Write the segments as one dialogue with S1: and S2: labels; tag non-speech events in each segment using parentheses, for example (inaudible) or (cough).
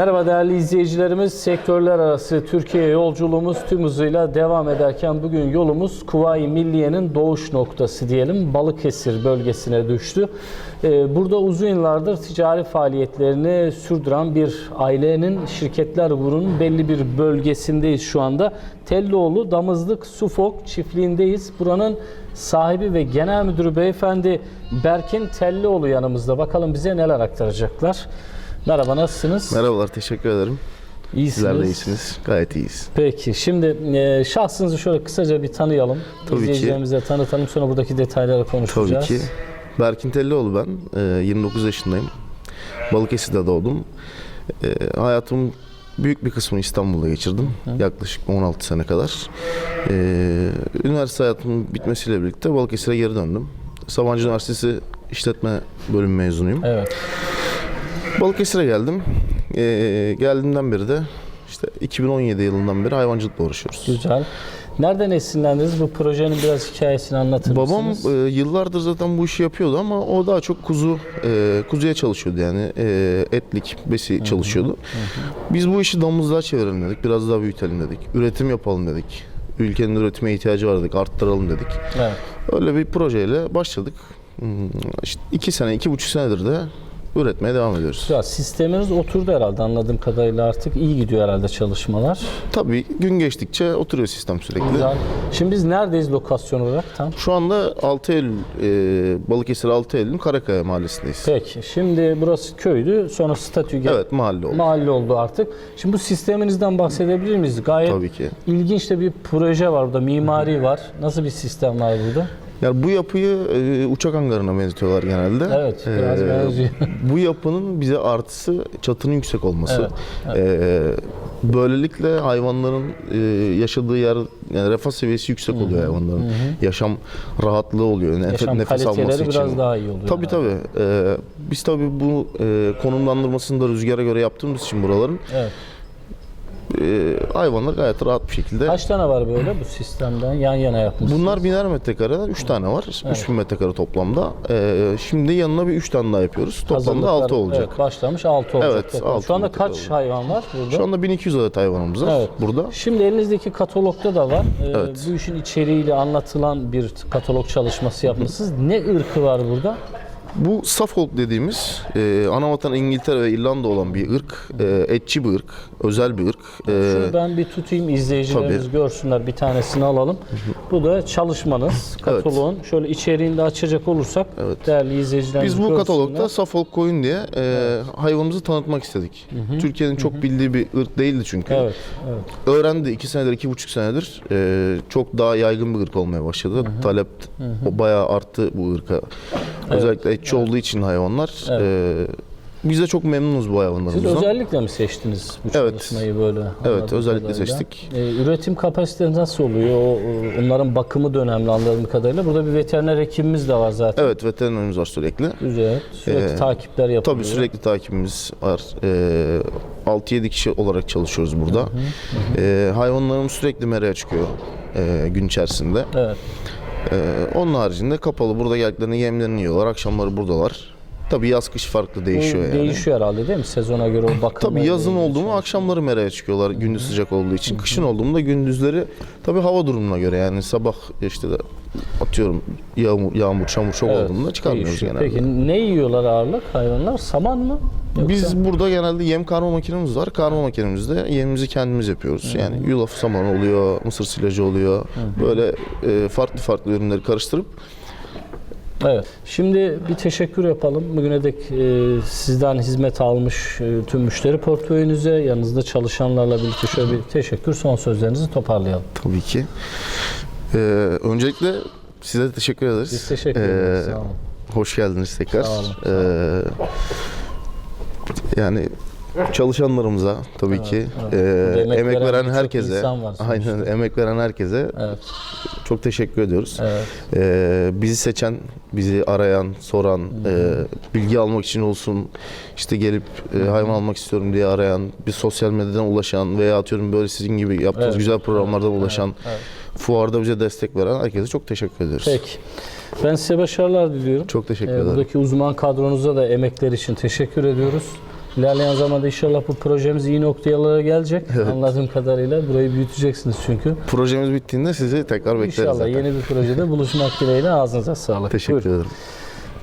S1: Merhaba değerli izleyicilerimiz. Sektörler arası Türkiye yolculuğumuz tüm hızıyla devam ederken bugün yolumuz Kuvayi Milliye'nin doğuş noktası diyelim Balıkesir bölgesine düştü. Ee, Burada uzun yıllardır ticari faaliyetlerini sürdüren bir ailenin şirketler grubunun belli bir bölgesindeyiz şu anda. Tellioğlu Damızlık Sufok çiftliğindeyiz. Buranın sahibi ve genel müdürü beyefendi Berkin Tellioğlu yanımızda. Bakalım bize neler aktaracaklar. Merhaba nasılsınız?
S2: Merhabalar, teşekkür ederim.
S1: İyisiniz.
S2: Sizler de iyisiniz. Gayet iyiyiz.
S1: Peki şimdi e, şahsınızı şöyle kısaca bir tanıyalım.
S2: Tabii ki.
S1: İzleyicilerimize tanıtalım sonra buradaki detayları
S2: Tabii
S1: konuşacağız.
S2: ki. Berkin Tellioğlu ben. Ee, 29 yaşındayım. Balıkesir'de doğdum. Ee, hayatımın büyük bir kısmını İstanbul'da geçirdim. Yaklaşık 16 sene kadar. Ee, üniversite hayatımın bitmesiyle birlikte Balıkesir'e geri döndüm. Sabancı Üniversitesi İşletme Bölümü mezunuyum.
S1: Evet.
S2: Balıkesir'e geldim. Ee, geldiğimden beri de işte 2017 yılından beri hayvancılıkla uğraşıyoruz.
S1: Güzel. Nereden esinlendiniz? Bu projenin biraz hikayesini anlatır
S2: Babam
S1: mısınız?
S2: e, yıllardır zaten bu işi yapıyordu ama o daha çok kuzu e, kuzuya çalışıyordu yani e, etlik besi çalışıyordu. Biz bu işi damızlığa çevirelim dedik, biraz daha büyütelim dedik, üretim yapalım dedik. Ülkenin üretime ihtiyacı var dedik, arttıralım dedik.
S1: Evet.
S2: Öyle bir projeyle başladık. Hmm, İşte iki sene, iki buçuk senedir de üretmeye devam ediyoruz.
S1: Güzel. Sisteminiz oturdu herhalde anladığım kadarıyla artık iyi gidiyor herhalde çalışmalar.
S2: Tabii gün geçtikçe oturuyor sistem sürekli.
S1: Güzel. Şimdi biz neredeyiz lokasyon olarak tam?
S2: Şu anda 6 Eylül, e, Balıkesir 6 Eylül'ün Karakaya mahallesindeyiz.
S1: Peki. Şimdi burası köydü. Sonra statü geldi.
S2: Evet mahalle oldu.
S1: Mahalle oldu artık. Şimdi bu sisteminizden bahsedebilir miyiz? Gayet
S2: Tabii ki.
S1: ilginç de bir proje var burada. Mimari var. Nasıl bir sistem var burada?
S2: Yani bu yapıyı e, uçak hangarına benzetiyorlar genelde.
S1: Evet, biraz
S2: E,
S1: benziyor. (laughs)
S2: Bu yapının bize artısı çatının yüksek olması.
S1: Evet,
S2: E, böylelikle hayvanların e, yaşadığı yer yani refah seviyesi yüksek oluyor hayvanların. Yaşam rahatlığı oluyor. Nefes,
S1: Yaşam
S2: nefes alması
S1: kaliteleri
S2: için.
S1: biraz daha iyi oluyor.
S2: Tabii tabii. E, biz tabii bu e, konumlandırmasını da rüzgara göre yaptığımız için buraların
S1: Evet.
S2: E, hayvanlar gayet rahat bir şekilde
S1: Kaç tane var böyle bu sistemden yan yana yapmışsınız?
S2: Bunlar biner metrekareler 3 tane var. 3000 metrekare toplamda. Ee, şimdi yanına bir 3 tane daha yapıyoruz. Toplamda
S1: Hazırlıklar,
S2: 6 olacak.
S1: Evet, başlamış 6 olacak.
S2: Evet,
S1: toplam.
S2: altı
S1: Şu anda kaç
S2: olacak.
S1: hayvan var burada?
S2: Şu anda 1200 adet hayvanımız var
S1: Evet.
S2: burada.
S1: Şimdi elinizdeki katalogda da var. Ee,
S2: Evet.
S1: Bu işin içeriğiyle anlatılan bir katalog çalışması yapmışsınız. Ne ırkı var burada?
S2: Bu Suffolk dediğimiz e, anavatan İngiltere ve İrlanda olan bir ırk. E, etçi bir ırk. Özel bir ırk. E,
S1: Şunu ben bir tutayım izleyicilerimiz
S2: tabii.
S1: görsünler. Bir tanesini alalım. Bu da çalışmanız.
S2: Evet.
S1: Kataloğun. Şöyle içeriğini de açacak olursak değerli izleyicilerimiz
S2: biz bu
S1: görsünler.
S2: katalogda Suffolk koyun diye e, hayvanımızı tanıtmak istedik. Türkiye'nin çok bildiği bir ırk değildi çünkü.
S1: Evet, evet.
S2: Öğrendi 2 senedir, iki buçuk senedir e, çok daha yaygın bir ırk olmaya başladı. Talep o bayağı arttı bu ırka. Özellikle etçi olduğu için hayvanlar. E, biz de çok memnunuz bu
S1: Siz
S2: hayvanlarımızdan.
S1: özellikle mi seçtiniz bu
S2: Evet.
S1: çalışmayı böyle?
S2: Evet, özellikle
S1: kadarıyla?
S2: seçtik.
S1: Ee, üretim kapasitesi nasıl oluyor? O, o- onların bakımı da önemli anladığım kadarıyla. Burada bir veteriner hekimimiz de var zaten.
S2: Evet veterinerimiz var sürekli.
S1: Güzel. Sürekli
S2: Ee,
S1: takipler yapılıyor.
S2: Tabii sürekli takibimiz var. E, 6-7 kişi olarak çalışıyoruz burada. E, hayvanlarımız sürekli meraya çıkıyor e, gün içerisinde.
S1: Evet.
S2: E, onun haricinde kapalı burada geldiklerinde yemlerini yiyorlar. Akşamları buradalar. Tabii yaz kış farklı değişiyor yani.
S1: değişiyor herhalde değil mi? Sezona göre o bakım.
S2: Tabii yazın oldu mu akşamları meraya çıkıyorlar gündüz sıcak olduğu için. Kışın olduğunda gündüzleri tabii hava durumuna göre yani sabah işte de atıyorum yağmur, yağmur çamur çok olduğunda çıkarmıyoruz genelde.
S1: Peki ne yiyorlar ağırlık hayvanlar? Saman mı? Yoksa-
S2: Biz burada genelde yem karma makinemiz var. Karma makinemizde yemimizi kendimiz yapıyoruz. Yani yulaf saman oluyor, mısır silajı oluyor. Böyle e, farklı farklı ürünleri karıştırıp
S1: Evet. Şimdi bir teşekkür yapalım. Bugüne dek e, sizden hizmet almış e, tüm müşteri portföyünüze, yanınızda çalışanlarla birlikte şöyle bir teşekkür, son sözlerinizi toparlayalım.
S2: tabii ki. E, öncelikle size teşekkür ederiz.
S1: Biz teşekkür
S2: E,
S1: ederiz. Sağ olun.
S2: Hoş geldiniz tekrar.
S1: Sağ olun,
S2: Ee, yani çalışanlarımıza tabii ki
S1: evet.
S2: ee,
S1: Burada emek
S2: emek,
S1: veren
S2: veren
S1: birçok
S2: herkese
S1: insan var sonuçta.
S2: aynen emek veren herkese
S1: Evet.
S2: çok teşekkür ediyoruz.
S1: Evet.
S2: Ee, bizi seçen, bizi arayan, soran, ee, bilgi almak için olsun, işte gelip ee, hayvan almak istiyorum diye arayan, bir sosyal medyadan ulaşan veya atıyorum böyle sizin gibi yaptığınız
S1: Evet.
S2: güzel programlardan ulaşan,
S1: evet.
S2: Fuarda bize destek veren herkese çok teşekkür ediyoruz.
S1: Peki. Ben size başarılar diliyorum.
S2: Çok teşekkür
S1: Ee,
S2: ederim.
S1: buradaki uzman kadronuza da emekler için teşekkür ediyoruz. İlerleyen zamanda inşallah bu projemiz iyi noktalara gelecek. Anladığım kadarıyla burayı büyüteceksiniz çünkü.
S2: Projemiz bittiğinde sizi tekrar bekleriz
S1: İnşallah
S2: zaten.
S1: yeni bir projede buluşmak dileğiyle ağzınıza sağlık.
S2: Teşekkür
S1: Buyurun.
S2: ederim.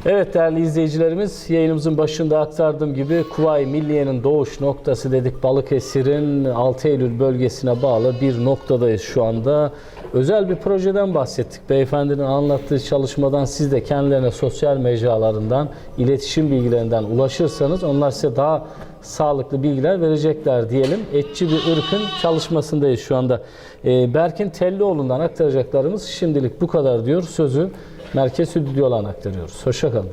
S1: Evet değerli izleyicilerimiz yayınımızın başında aktardığım gibi Kuvayi Milliye'nin doğuş noktası dedik Balıkesir'in 6 Eylül bölgesine bağlı bir noktadayız şu anda. Özel bir projeden bahsettik. Beyefendinin anlattığı çalışmadan siz de kendilerine sosyal mecralarından, iletişim bilgilerinden ulaşırsanız onlar size daha sağlıklı bilgiler verecekler diyelim. Etçi bir ırkın çalışmasındayız şu anda. Ee, Berkin Tellioğlu'ndan aktaracaklarımız şimdilik bu kadar diyor. Sözü Merkez Stüdyo'dan aktarıyoruz. Hoşçakalın.